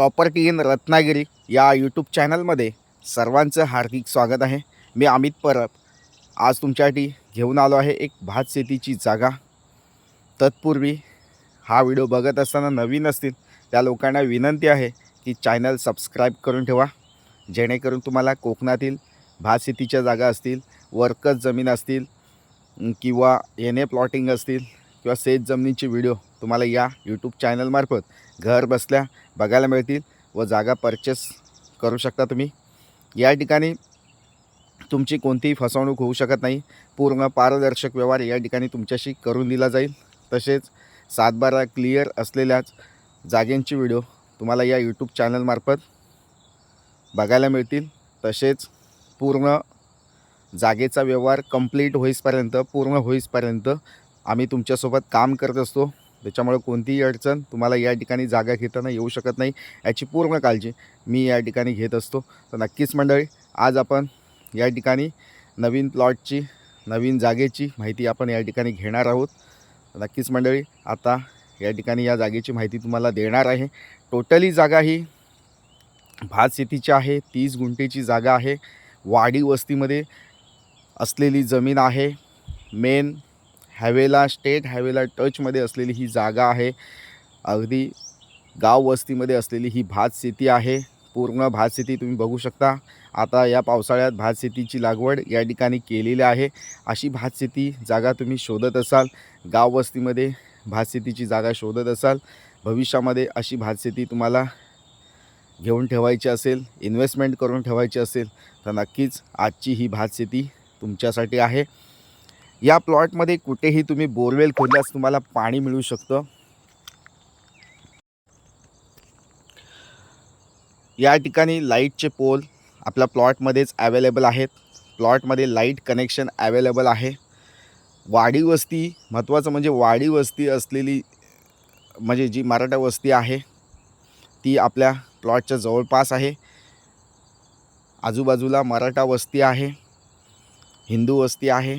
Property in Ratnagiri या YouTube चॅनलमध्ये सर्वांचं हार्दिक स्वागत आहे. मी अमित परब. आज तुमच्यासाठी घेऊन आलो आहे एक भात शेतीची जागा. तत्पूर्वी हा व्हिडिओ बघत असताना नवीन असतील त्या लोकांना विनंती आहे की चॅनल सबस्क्राईब करून ठेवा. जेणेकरून तुम्हाला कोकणातील भात शेतीच्या जागा असतील वर्कच जमीन असतील किंवा एन ए प्लॉटिंग असतील किंवा शेत जमिनीचे व्हिडिओ तुम्हाला या यूट्यूब चॅनलमार्फत घर बसल्या बघायला मिळतील व जागा परचेस करू शकता तुम्ही. या ठिकाणी तुमची कोणतीही फसवणूक होऊ शकत नाही. पूर्ण पारदर्शक व्यवहार या ठिकाणी तुमच्याशी करून दिला जाईल. तसेच सातबारा क्लिअर असलेल्याच जागेंची व्हिडिओ तुम्हाला या यूट्यूब चॅनलमार्फत बघायला मिळतील. तसेच पूर्ण जागेचा व्यवहार कंप्लीट होईसपर्यंत पूर्ण होईसपर्यंत आम्ही तुमच्यासोबत काम करत असतो. त्याच्यामुळे कोणतीही अडचण तुम्हाला या ठिकाणी जागा घेताना येऊ शकत नाही याची पूर्ण काळजी मी या ठिकाणी घेत असतो. तर नक्कीच मंडळी आज आपण या ठिकाणी नवीन प्लॉटची नवीन जागेची माहिती आपण या ठिकाणी घेणार आहोत. नक्कीच मंडळी आता या ठिकाणी या जागेची माहिती तुम्हाला देणार आहे. टोटली जागा ही भात शेतीची आहे तीस गुंठेची जागा आहे. वाडी वस्तीमध्ये असलेली जमीन आहे. मेन हायवेला स्टेट हायवेला टचमध्ये असलेली ही जागा आहे. अगदी गाव वस्तीमध्ये असलेली ही भात शेती आहे. पूर्ण भात शेती तुम्ही बघू शकता. आता या पावसाळ्यात भात शेतीची लागवड या ठिकाणी केलेली आहे. अशी भात शेती जागा तुम्ही शोधत असाल गाव वस्तीमध्ये भात शेतीची जागा शोधत असाल भविष्यामध्ये अशी भात शेती तुम्हाला घेऊन ठेवायची असेल इन्व्हेस्टमेंट करून ठेवायची असेल तर नक्कीच आजची ही भात शेती तुमच्यासाठी आहे. या प्लॉटमध्ये कुठेही तुम्ही बोरवेल खोदल्यास तुम्हाला पाणी मिळू शकतं. या ठिकाणी लाईटचे पोल आपल्या प्लॉटमध्येच ॲवेलेबल आहेत. प्लॉटमध्ये लाइट कनेक्शन ॲवेलेबल आहे. वाडी वस्ती महत्त्वाचं म्हणजे वाडी वस्ती असलेली म्हणजे जी मराठा वस्ती आहे ती आपल्या प्लॉटच्या जवळपास आहे. आजूबाजूला मराठा वस्ती आहे हिंदू वस्ती आहे.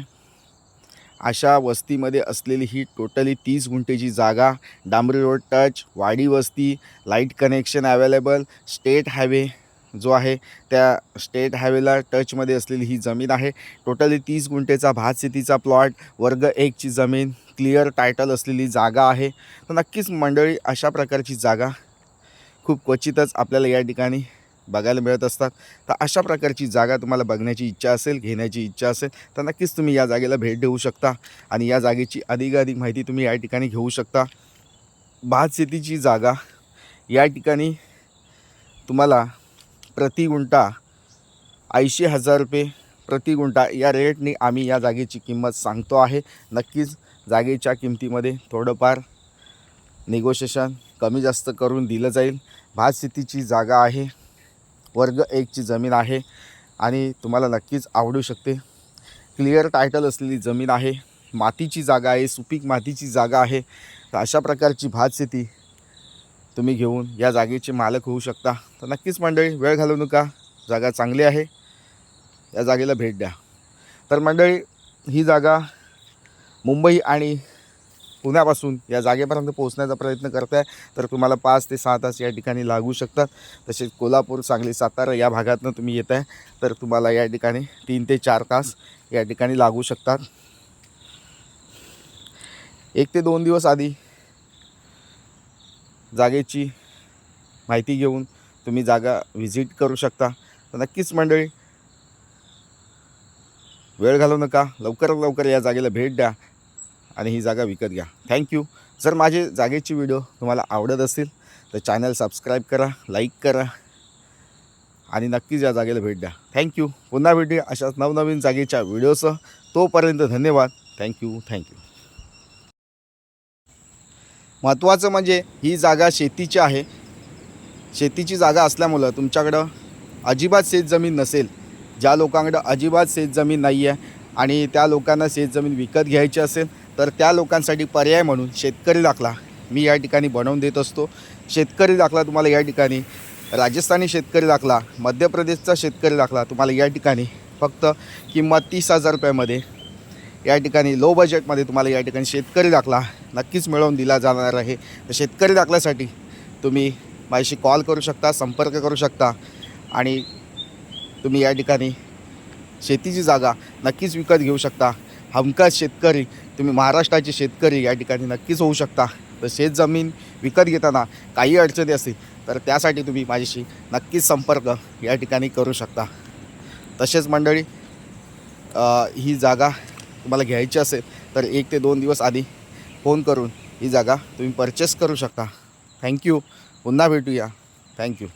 अशा वस्तीमध्ये असलेली ही टोटली तीस गुंठेची जागा डांबरी रोड टच वाडी वस्ती light connection available state highway जो आहे त्या स्टेट हायवेला टचमध्ये असलेली ही जमीन आहे. टोटली तीस गुंठेचा भात शेतीचा प्लॉट वर्ग एकची जमीन क्लिअर टायटल असलेली जागा आहे. तर नक्कीच मंडळी अशा प्रकारची जागा खूप क्वचितच आपल्याला या ठिकाणी बघायला मिळत असतात. तर अशा प्रकारची जागा तुम्हाला बघण्याची इच्छा असेल घेण्याची इच्छा असेल तर नक्कीच तुम्ही या जागेला भेट देऊ शकता आणि या जागेची अधिकाधिक माहिती तुम्ही या ठिकाणी घेऊ शकता. भात शेतीची जागा या ठिकाणी तुम्हाला प्रति गुंठा ऐंशी हजार रुपये प्रति गुंठा या रेटने आम्ही या जागेची किंमत सांगतो आहे. नक्कीच जागेच्या किमतीमध्ये थोडंफार निगोशिएशन कमी जास्त करून दिलं जाईल. भात शेतीची जागा आहे. वर्ग एकची जमीन आहे आणि तुम्हाला नक्कीच आवडू शकते. क्लिअर टायटल असलेली जमीन आहे. मातीची जागा आहे सुपीक मातीची जागा आहे. तर अशा प्रकारची भात शेती तुम्ही घेऊन या जागेचे मालक होऊ शकता. तर नक्कीच मंडळी वेळ घालवू नका. जागा चांगली आहे. या जागेला भेट द्या. तर मंडळी ही जागा मुंबई आणि पुण्यापासून या जागेपर्यंत पोहोचण्याचा प्रयत्न करत आहे तर तुम्हाला पाच ते सहा तास या ठिकाणी लागू शकतात. तसेच कोल्हापूर सांगली सातारा या भागातनं तुम्ही येत आहे तर तुम्हाला या ठिकाणी तीन ते चार तास या ठिकाणी लागू शकतात. एक ते दोन दिवस आधी जागेची माहिती घेऊन तुम्ही जागा व्हिजिट करू शकता. तर नक्कीच मंडळी वेळ घालवू नका. लवकरात लवकर या जागेला भेट द्या. आणि ही जागा विकत घ्या. थँक्यू जर माझे जागेची व्हिडिओ तुम्हाला आवडत असेल तर चॅनल सबस्क्राईब करा लाईक करा आणि नक्कीच या जागेला भेट द्या. थँक्यू पुन्हा भेटूया अशाच नवनवीन जागेच्या व्हिडिओसह तोपर्यंत धन्यवाद. थँक्यू थँक्यू महत्त्वाचं म्हणजे ही जागा शेतीची आहे. शेतीची जागा असल्यामुळं तुमच्याकडं अजिबात शेतजमीन नसेल. ज्या लोकांकडं अजिबात शेतजमीन नाही आहे आणि त्या लोकांना शेतजमीन विकत घ्यायची असेल तर त्या लोकांसाठी पर्याय म्हणून शेतकरी दाखला मी या ठिकाणी बनवून देत असतो. शेतकरी दाखला तुम्हाला या ठिकाणी राजस्थानी शेतकरी दाखला मध्य प्रदेशचा शेतकरी दाखला तुम्हाला या ठिकाणी फक्त किंमत तीस हजार रुपयामध्ये या ठिकाणी लो बजेटमध्ये तुम्हाला या ठिकाणी शेतकरी दाखला नक्कीच मिळवून दिला जाणार आहे. तर शेतकरी दाखल्यासाठी तुम्ही माझ्याशी कॉल करू शकता संपर्क करू शकता आणि तुम्ही या ठिकाणी शेतीची जागा नक्कीच विकत घेऊ शकता. हमखास शेतकरी तुम्ही महाराष्ट्राचे शेतकरी या ठिकाणी नक्कीच होऊ शकता. तर शेत जमीन विकत घेताना काही अडचणी असतील तर त्यासाठी तुम्ही माझ्याशी नक्कीच संपर्क या ठिकाणी करू शकता. तसेच मंडळी ही जागा तुम्हाला घ्यायची असेल तर एक ते दोन दिवस आधी फोन करून ही जागा तुम्ही परचेस करू शकता. थँक्यू पुन्हा भेटूया. थँक्यू